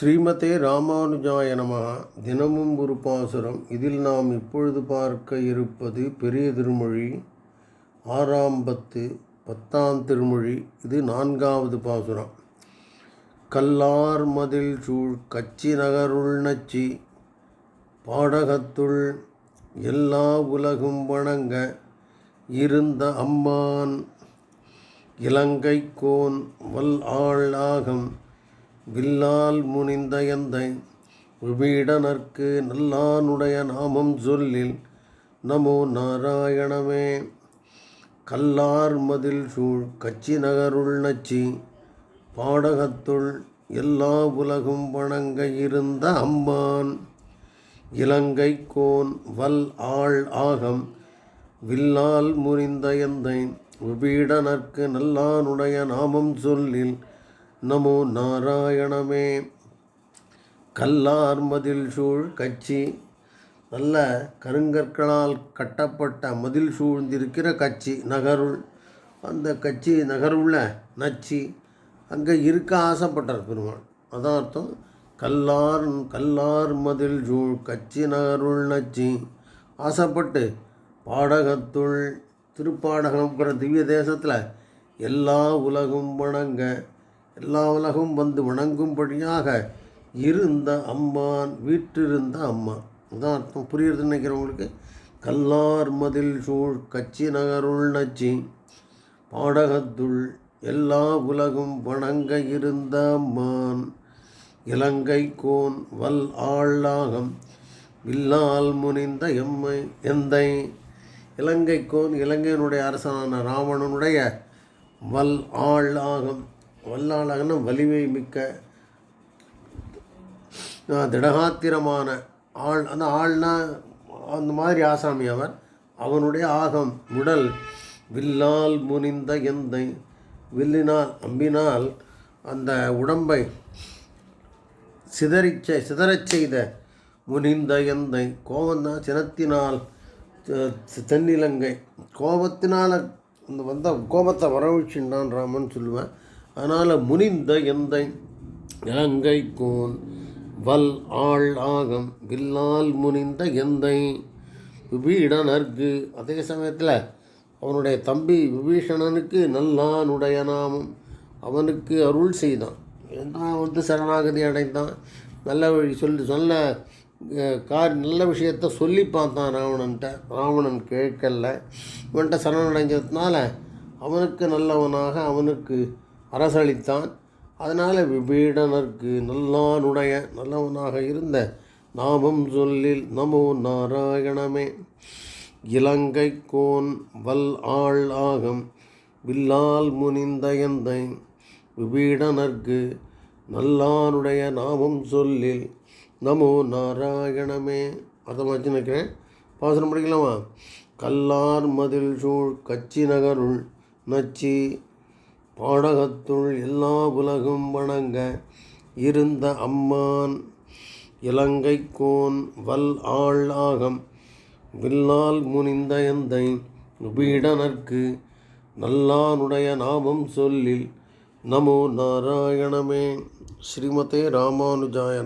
ஸ்ரீமதே ராமானுஜாய நமகா தினமும் ஒரு பாசுரம். இதில் நாம் இப்பொழுது பார்க்க இருப்பது பெரிய திருமொழி. ஆறாம் பத்து பத்தாம் திருமொழி. இது நான்காவது பாசுரம். கல்லார் மதில் சூழ் கச்சி நகருள் நச்சி. பாடகத்துள் எல்லா உலகும் வணங்க இருந்த அம்மான். இலங்கை கோன் வல் ஆள் ஆகம். வில்லால் முனிந்த எந்தை விபீடனர்க்கு நல்லானுடைய நாமம் சொல்லில் நமோ நாராயணமே கல்லார் மதில் சூழ் கச்சி நகருள் நச்சி பாடகத்துள் எல்லா உலகும் வணங்க இருந்த அம்மான் இலங்கை கோன் வல் ஆள் ஆகம் வில்லால் முறிந்த எந்தை விபீடனர்க்கு நல்லானுடைய நாமம் சொல்லில் நமோ நாராயணமே. கல்லார் மதில் சூழ் கட்சி நல்ல கருங்கற்களால் கட்டப்பட்ட மதில் சூழ்ந்திருக்கிற கட்சி நகருள். அந்த கட்சி நகருள்ள நச்சி அங்கே இருக்க ஆசைப்பட்டார் பெருமாள். அதான் அர்த்தம் கல்லார் கல்லார் மதில் சூழ் கச்சி நகருள் நச்சி. ஆசைப்பட்டு பாடகத்துள் திருப்பாடகம்ங்கிற திவ்ய தேசத்தில் எல்லா உலகும் வணங்க எல்லா உலகம் வந்து வணங்கும்படியாக இருந்த அம்மான் வீற்றிருந்த அம்மா அதான் அர்த்தம். புரியுறதுன்னு நினைக்கிறவங்களுக்கு? கல்லார் மதில் சூழ் கச்சி நகருள் நச்சி பாடகத்துள் எல்லா உலகும் வணங்க இருந்த அம்மான். இலங்கை கோன் வல் ஆளாகம் வில்லால் முனிந்த எம்மை எந்தை? இலங்கை கோன் இலங்கையினுடைய அரசனான ராவணனுடைய வல் ஆளாகம் வல்லாளகன வலிமை மிக்க திடகாத்திரமான ஆள். அந்த ஆள்னா அந்த மாதிரி ஆசாமி அவர். அவனுடைய ஆகம் உடல் வில்லால் முனிந்த எந்தை வில்லினால் அம்பினால் அந்த உடம்பை சிதறிச்ச சிதறச் செய்த முனிந்த எந்தை. கோபந்தான் சினத்தினால் தென்னிலங்கை. கோபத்தினால் அந்த வந்த கோபத்தை வரவழிச்சுட்டான் ராமன் சொல்லுவேன் அதனால் முனிந்த எந்தை இலங்கை கோன் வல் ஆள் ஆகம் வில்லால் முனிந்த எந்தை விபீடனர்க்கு. அதே சமயத்தில் அவனுடைய தம்பி விபீஷணனுக்கு நல்லானுடைய நாமம். அவனுக்கு அருள் செய்தான். ஏன்னா வந்து சரணாகதி அடைந்தான். நல்ல வழி சொல்லி சொல்ல கார் நல்ல விஷயத்த சொல்லி பார்த்தான் ராவணன்ட்ட. ராவணன் கேட்கல. இவன்ட்ட சரணடைஞ்சதுனால அவனுக்கு நல்லவனாக அவனுக்கு அரசளித்தான். அதனால் விபீடனருக்கு நல்லானுடைய நல்லவனாக இருந்த நாமம் சொல்லில் நமோ நாராயணமே இலங்கை கோன் வல் ஆள் ஆகம் வில்லால் முனிந்த எந்தை விபீடனர்க்கு நல்லானுடைய நாமம் சொல்லில் நமோ நாராயணமே. அதை வச்சு நினைக்கிறேன் பாசனம் படிக்கலாமா? கல்லார் மதில் சூழ் கச்சி நகருள் நச்சி பாடகத்துள் எல்லா உலகும் வணங்க இருந்த அம்மான் இலங்கை கோன் வல் ஆள் ஆகம். வில்லால் முனிந்த எந்தை விபீடனர்க்கு நல்லானுடைய நாமம் சொல்லில் நமோ நாராயணமே ஸ்ரீமதே ராமானுஜாயன்